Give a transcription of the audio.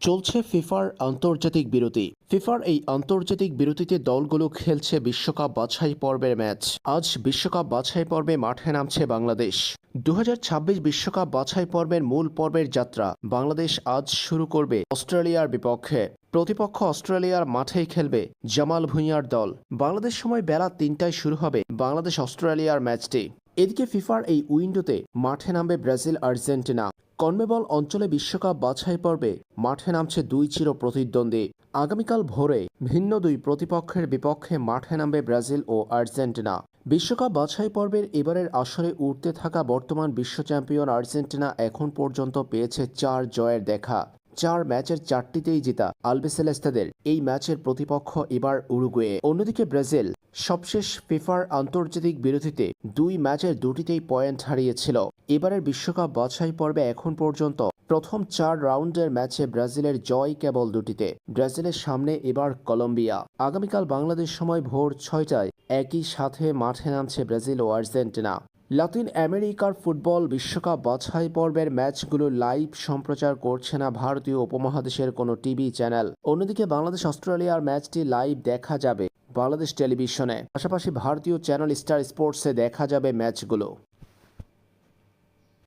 চলছে ফিফার আন্তর্জাতিক বিরতি। ফিফার এই আন্তর্জাতিক বিরতিতে দলগুলো খেলছে বিশ্বকাপ বাছাই পর্বের ম্যাচ। আজ বিশ্বকাপ বাছাই পর্বে মাঠে নামছে বাংলাদেশ। দু বিশ্বকাপ বাছাই পর্বের মূল পর্বের যাত্রা। বাংলাদেশ আজ শুরু করবে অস্ট্রেলিয়ার বিপক্ষে। প্রতিপক্ষ অস্ট্রেলিয়ার মাঠেই খেলবে জামাল ভুঁইয়ার দল। বাংলাদেশ সময় বেলা তিনটায় শুরু হবে বাংলাদেশ অস্ট্রেলিয়ার ম্যাচটি। এদিকে ফিফার এই উইন্ডোতে মাঠে নামবে ব্রাজিল আর্জেন্টিনা কনমেবল অঞ্চলে বিশ্বকাপ বাছাই পর্বে মাঠে নামছে দুই চির প্রতিদ্বন্দ্বী। আগামীকাল ভোরে ভিন্ন দুই প্রতিপক্ষের বিপক্ষে মাঠে নামবে ব্রাজিল ও আর্জেন্টিনা। বিশ্বকাপ বাছাই পর্বের এবারের আসরে উঠতে থাকা বর্তমান বিশ্ব চ্যাম্পিয়ন আর্জেন্টিনা এখন পর্যন্ত পেয়েছে চার জয়ের দেখা। চার ম্যাচের চারটিতেই জেতা আলবেসেলেস্তাদের। এই ম্যাচের প্রতিপক্ষ এবার উরুগুয়ে। অন্যদিকে ব্রাজিল সবশেষ ফিফার আন্তর্জাতিক বিরতিতে দুই ম্যাচের দুটিতেই পয়েন্ট হারিয়েছিল। এবারের বিশ্বকাপ বাছাই পর্বে এখন পর্যন্ত প্রথম চার রাউন্ডের ম্যাচে ব্রাজিলের জয় কেবল দুটিতে। ব্রাজিলের সামনে এবার কলম্বিয়া। আগামীকাল বাংলাদেশ সময় ভোর ছয়টায় একই সাথে মাঠে নামছে ব্রাজিল ও আর্জেন্টিনা। লাতিন আমেরিকার ফুটবল বিশ্বকাপ বাছাই পর্বের ম্যাচগুলো লাইভ সম্প্রচার করছে না ভারতীয় উপমহাদেশের কোনো টিভি চ্যানেল। অন্যদিকে বাংলাদেশ অস্ট্রেলিয়ার ম্যাচটি লাইভ দেখা যাবে। বাংলাদেশ টেলিভিশনে। পাশাপাশি ভারতীয় চ্যানেল স্টার স্পোর্টসে দেখা যাবে ম্যাচগুলো।